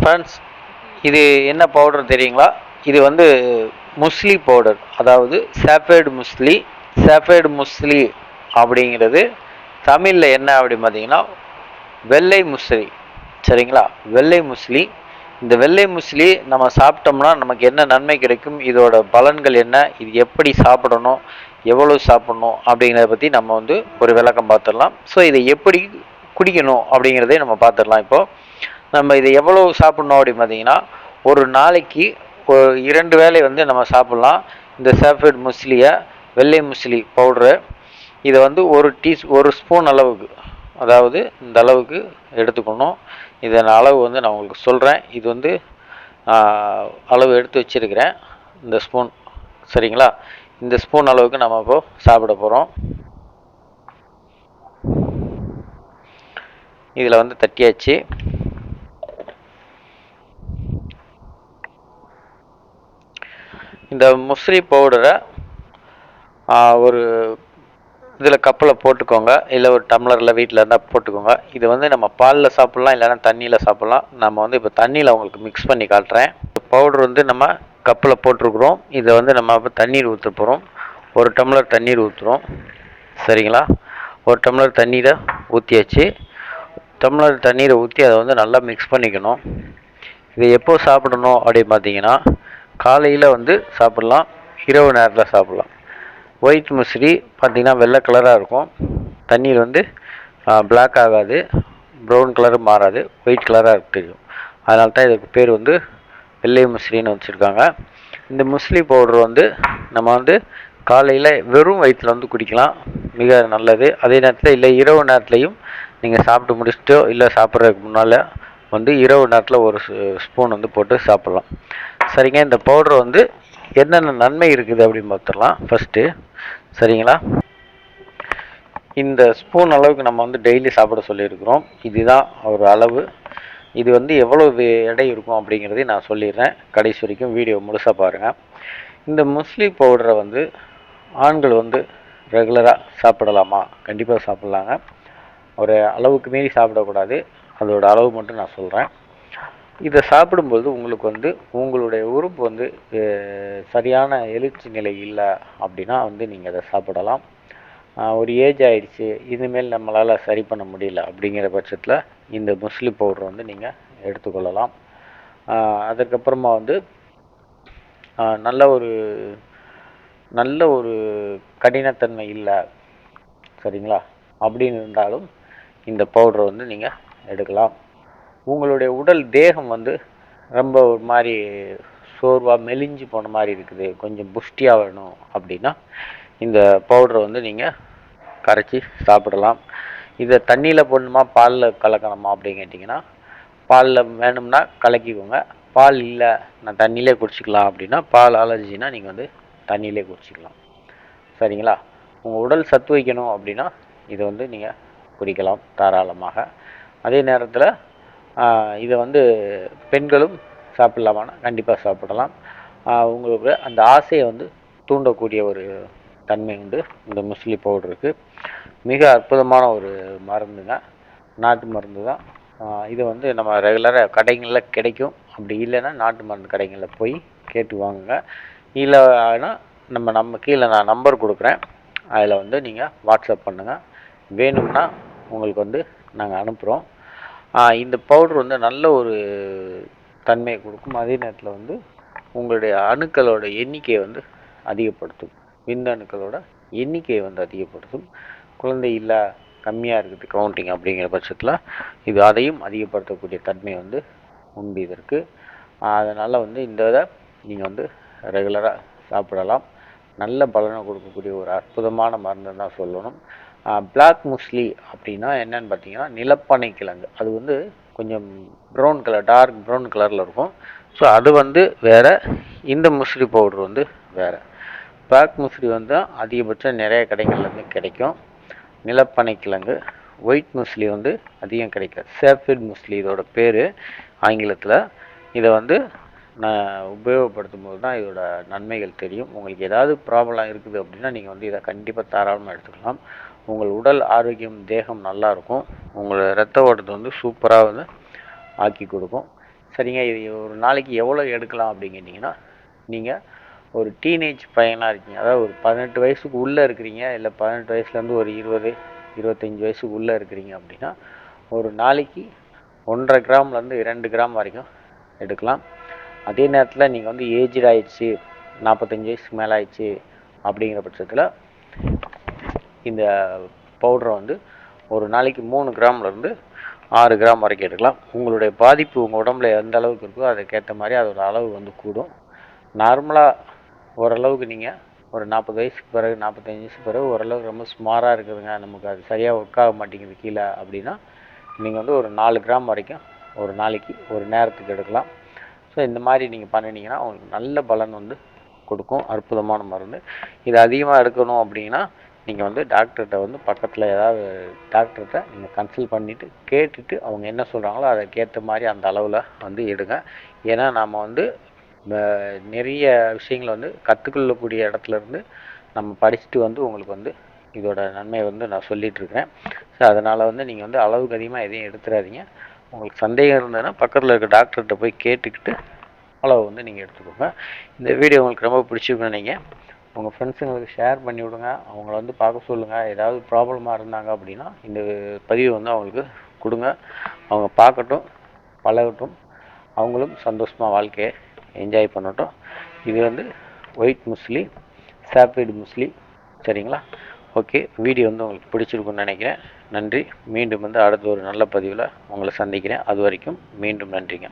Friends இது என்ன powder தெரியுங்களா? இது வந்து முஸ்லி பவுடர் அதாவது சாஃபேடு முஸ்லி சாஃபேடு முஸ்லி அப்படிங்கிறது தமிழில் என்ன அப்படின்னு பார்த்தீங்கன்னா வெள்ளை முஸ்லி சரிங்களா? வெள்ளை முஸ்லி இந்த வெள்ளை முஸ்லி நம்ம சாப்பிட்டோம்னா நமக்கு என்ன நன்மை கிடைக்கும்? இதோட பலன்கள் என்ன? இது எப்படி சாப்பிடணும்? எவ்வளோ சாப்பிடணும்? அப்படிங்கிறத பற்றி நம்ம வந்து ஒரு விளக்கம் பார்த்துடலாம். ஸோ இதை எப்படி குடிக்கணும் அப்படிங்கிறதே நம்ம பார்த்துடலாம் இப்போது நம்ம இதை எவ்வளோ சாப்பிட்ணும் அப்படின்னு பார்த்தீங்கன்னா ஒரு நாளைக்கு ஒரு இரண்டு வேளை வந்து நம்ம சாப்பிட்லாம். இந்த சாஃபேட் முஸ்லியை வெள்ளை முஸ்லி பவுட்ரு இதை வந்து ஒரு டீ ஒரு ஸ்பூன் அளவுக்கு அதாவது இந்த அளவுக்கு எடுத்துக்கணும். இதன் அளவு வந்து நான் உங்களுக்கு சொல்கிறேன் இது வந்து அளவு எடுத்து வச்சிருக்கிறேன். இந்த ஸ்பூன் சரிங்களா? இந்த ஸ்பூன் அளவுக்கு நம்ம இப்போ சாப்பிட போகிறோம் இதில் வந்து தட்டியாச்சு. இந்த முஸ்ரி பவுடரை ஒரு இதில் கப்பில் போட்டுக்கோங்க. இல்லை ஒரு டம்ளரில் வீட்டில் இருந்தால் போட்டுக்கோங்க. இது வந்து நம்ம பாலில் சாப்பிட்லாம் இல்லைன்னா தண்ணியில் சாப்பிட்லாம். நம்ம வந்து இப்போ தண்ணியில் உங்களுக்கு மிக்ஸ் பண்ணி காட்டுறேன். பவுடர் வந்து நம்ம கப்பில் போட்டிருக்குறோம். இதை வந்து நம்ம இப்போ தண்ணீர் ஊற்ற போகிறோம் ஒரு டம்ளர் தண்ணீர் ஊற்றுறோம் சரிங்களா? ஒரு டம்ளர் தண்ணீரை ஊற்றியாச்சு டம்ளர் தண்ணீரை ஊற்றி அதை வந்து நல்லா மிக்ஸ் பண்ணிக்கணும். இதை எப்போ சாப்பிடணும் அப்படின்னு பார்த்தீங்கன்னா காலையில் வந்து சாப்பிட்லாம் இரவு நேரத்தில் சாப்பிட்லாம். ஒயிட் முசிறி பார்த்திங்கன்னா வெள்ளை கலராக இருக்கும். தண்ணீர் வந்து பிளாக் ஆகாது. ப்ரௌன் கலரும் மாறாது. ஒயிட் கலராக தெரியும். அதனால தான் இதுக்கு பேர் வந்து வெள்ளை முசிறின்னு வச்சுருக்காங்க. இந்த முஸ்லி பவுடர் வந்து நம்ம வந்து காலையில் வெறும் வயிற்றில் வந்து குடிக்கலாம். மிக நல்லது. அதே நேரத்தில் இல்லை இரவு நேரத்துலையும் நீங்கள் சாப்பிட்டு முடிச்சுட்டோ இல்லை சாப்பிட்றதுக்கு முன்னால் வந்து இரவு நேரத்தில் ஒரு ஸ்பூன் வந்து போட்டு சாப்பிட்லாம். சரிங்க இந்த பவுடர் வந்து என்னென்ன நன்மை இருக்குது அப்படின்னு பார்த்துடலாம் ஃபஸ்ட்டு சரிங்களா? இந்த ஸ்பூன் அளவுக்கு நம்ம வந்து டெய்லி சாப்பிட சொல்லியிருக்கிறோம். இதுதான் ஒரு அளவு. இது வந்து எவ்வளோ எடை இருக்கும் அப்படிங்கிறதையும் நான் சொல்லிடுறேன். கடைசி வரைக்கும் வீடியோ முழுசாக பாருங்கள் இந்த முஸ்லி பவுடரை வந்து ஆண்கள் வந்து ரெகுலராக சாப்பிடலாமா? கண்டிப்பாக சாப்பிட்லாங்க. ஒரு அளவுக்கு மீறி சாப்பிடக்கூடாது. அதோட அளவு மட்டும் நான் சொல்கிறேன் இதை சாப்பிடும்போது உங்களுக்கு வந்து உங்களுடைய உறுப்பு வந்து சரியான எழுச்சி நிலை இல்லை அப்படின்னா வந்து நீங்கள் அதை சாப்பிடலாம். ஒரு ஏஜ் ஆயிடுச்சு இனிமேல் நம்மளால் சரி பண்ண முடியல அப்படிங்கிற பட்சத்தில் இந்த முஸ்லி பவுடர் வந்து நீங்கள் எடுத்துக்கொள்ளலாம். அதுக்கப்புறமா வந்து நல்ல ஒரு நல்ல ஒரு கடினத்தன்மை இல்லை சரிங்களா? அப்படின்னு இருந்தாலும் இந்த பவுடரை வந்து நீங்கள் எடுக்கலாம். உங்களுடைய உடல் தேகம் வந்து ரொம்ப ஒரு மாதிரி சோர்வாக மெலிஞ்சு போன மாதிரி இருக்குது. கொஞ்சம் புஷ்டியாக வேணும் அப்படின்னா இந்த பவுடரை வந்து நீங்கள் கரைச்சி சாப்பிடலாம். இதை தண்ணியில் போடணுமா பாலில் கலக்கணுமா அப்படின்னு கேட்டிங்கன்னா பாலில் வேணும்னா கலக்கிக்கோங்க. பால் இல்லை நான் தண்ணியிலே குடிச்சிக்கலாம் அப்படின்னா பால் அலர்ஜினா நீங்கள் வந்து தண்ணியிலே குடிச்சிக்கலாம். சரிங்களா? உங்கள் உடல் சத்து வைக்கணும் அப்படின்னா இதை வந்து நீங்கள் குடிக்கலாம் தாராளமாக. அதே நேரத்தில் இதை வந்து பெண்களும் சாப்பிட்லாமான்னா கண்டிப்பாக சாப்பிடலாம். உங்களுக்கு அந்த ஆசையை வந்து தூண்டக்கூடிய ஒரு தன்மை உண்டு. இந்த முஸ்லி பவுடருக்கு மிக அற்புதமான ஒரு மருந்துங்க நாட்டு மருந்து தான் இது வந்து நம்ம ரெகுலராக கடைகளில் கிடைக்கும். அப்படி இல்லைன்னா நாட்டு மருந்து கடைகளில் போய் கேட்டு வாங்குங்க. இல்லைன்னா நம்ம நம்ம கீழே நான் நம்பர் கொடுக்குறேன். அதில் வந்து நீங்கள் வாட்ஸ்அப் பண்ணுங்கள் வேணும்னா உங்களுக்கு வந்து நாங்கள் அனுப்புகிறோம் இந்த பவுடர் வந்து நல்ல ஒரு தன்மையை கொடுக்கும். அதே நேரத்தில் வந்து உங்களுடைய அணுக்களோட எண்ணிக்கையை வந்து அதிகப்படுத்தும். விந்தணுக்களோட எண்ணிக்கையை வந்து அதிகப்படுத்தும். குழந்தை இல்லை கம்மியாக இருக்குது கவுண்டிங் அப்படிங்கிற பட்சத்தில் இது அதையும் அதிகப்படுத்தக்கூடிய தன்மை வந்து உண்டு இதற்கு. அதனால் வந்து இந்த இதை நீங்கள் வந்து ரெகுலராக சாப்பிடலாம். நல்ல பலனை கொடுக்கக்கூடிய ஒரு அற்புதமான மருந்து தான் சொல்லணும். பிளாக் முஸ்லி அப்படின்னா என்னன்னு பார்த்தீங்கன்னா நிலப்பனை கிழங்கு. அது வந்து கொஞ்சம் ப்ரௌன் கலர் டார்க் ப்ரௌன் கலரில் இருக்கும். ஸோ அது வந்து வேறு இந்த முஸ்லி பவுடர் வந்து வேறு. பிளாக் முஸ்லி வந்து அதிகபட்சம் நிறைய கடைகள்லேருந்து கிடைக்கும். நிலப்பனை கிழங்கு ஒயிட் முஸ்லி வந்து அதிகம் கிடைக்காது. சேஃபிட் முஸ்லி இதோட பேர் ஆங்கிலத்தில். இதை வந்து நான் உபயோகப்படுத்தும் போது தான் இதோட நன்மைகள் தெரியும். உங்களுக்கு ஏதாவது ப்ராப்ளம் இருக்குது அப்படின்னா நீங்கள் வந்து இதை கண்டிப்பாக தாராளமாக எடுத்துக்கலாம். உங்கள் உடல் ஆரோக்கியம் தேகம் நல்லா இருக்கும். உங்களோட ரத்த ஓட்டத்தை வந்து சூப்பராக வந்து ஆக்கி கொடுக்கும். சரிங்க இது ஒரு நாளைக்கு எவ்வளோ எடுக்கலாம் அப்படின்னு கேட்டிங்கன்னா நீங்கள் ஒரு டீனேஜ் பையனாக இருக்கீங்க. அதாவது ஒரு பதினெட்டு வயசுக்கு உள்ளே இருக்கிறீங்க இல்லை பதினெட்டு வயசுலேருந்து ஒரு இருபது இருபத்தஞ்சி வயசுக்கு உள்ளே இருக்கிறீங்க அப்படின்னா ஒரு நாளைக்கு ஒன்றரை கிராம்லேருந்து இரண்டு கிராம் வரைக்கும் எடுக்கலாம். அதே நேரத்தில் நீங்கள் வந்து ஏஜ்டு ஆயிடுச்சு நாற்பத்தஞ்சு வயசுக்கு மேலே ஆயிடுச்சு அப்படிங்கிற பட்சத்தில் இந்த பவுடரை வந்து ஒரு நாளைக்கு மூணு கிராம்லேருந்து ஆறு கிராம் வரைக்கும் எடுக்கலாம். உங்களுடைய பாதிப்பு உங்கள் உடம்புல எந்த அளவுக்கு இருக்கோ அதுக்கேற்ற மாதிரி அதோட அளவு வந்து கூடும். நார்மலாக ஓரளவுக்கு நீங்கள் ஒரு நாற்பது வயசுக்கு பிறகு நாற்பத்தஞ்சு வயசுக்கு பிறகு ஓரளவுக்கு ரொம்ப ஸ்மாராக இருக்குதுங்க. நமக்கு அது சரியாக ஒர்க் ஆக மாட்டேங்குது கீழே அப்படின்னா நீங்கள் வந்து ஒரு நாலு கிராம் வரைக்கும் ஒரு நாளைக்கு ஒரு நேரத்துக்கு எடுக்கலாம். ஸோ இந்த மாதிரி நீங்கள் பண்ணினீங்கன்னா உங்களுக்கு நல்ல பலன் வந்து கொடுக்கும். அற்புதமான மருந்து. இது அதிகமாக எடுக்கணும் அப்படின்னா நீங்கள் வந்து டாக்டர்கிட்ட வந்து பக்கத்தில் ஏதாவது டாக்டர்கிட்ட நீங்கள் கன்சல்ட் பண்ணிவிட்டு கேட்டுட்டு அவங்க என்ன சொல்கிறாங்களோ அதுக்கேற்ற மாதிரி அந்த அளவில் வந்து எடுங்க. ஏன்னா நாம் வந்து நிறைய விஷயங்களை வந்து கற்றுக்கொள்ளக்கூடிய இடத்துலருந்து நம்ம படிச்சுட்டு வந்து உங்களுக்கு வந்து இதோட நன்மையை வந்து நான் சொல்லிட்டு ஸோ அதனால் வந்து நீங்கள் வந்து அளவுக்கு அதிகமாக எதையும் எடுத்துடாதீங்க உங்களுக்கு சந்தேகம் இருந்ததுன்னா பக்கத்தில் இருக்க டாக்டர்கிட்ட போய் கேட்டுக்கிட்டு அளவு வந்து நீங்கள் எடுத்துக்கோங்க. இந்த வீடியோ உங்களுக்கு ரொம்ப பிடிச்சிருக்குன்னு நீங்கள் உங்கள் ஃப்ரெண்ட்ஸுங்களுக்கு ஷேர் பண்ணி விடுங்க. அவங்கள வந்து பார்க்க சொல்லுங்கள் ஏதாவது ப்ராப்ளமாக இருந்தாங்க அப்படின்னா இந்த பதிவை வந்து அவங்களுக்கு கொடுங்க. அவங்க பார்க்கட்டும் பழகட்டும். அவங்களும் சந்தோஷமாக வாழ்க்கையை என்ஜாய் பண்ணட்டும். இது வந்து ஒயிட் முஸ்லி சாப்பிடு முஸ்லி சரிங்களா? ஓகே வீடியோ வந்து உங்களுக்கு பிடிச்சிருக்குன்னு நினைக்கிறேன். நன்றி. மீண்டும் வந்து அடுத்த ஒரு நல்ல பதிவில் உங்களை சந்திக்கிறேன். அது வரைக்கும் மீண்டும் நன்றிங்க.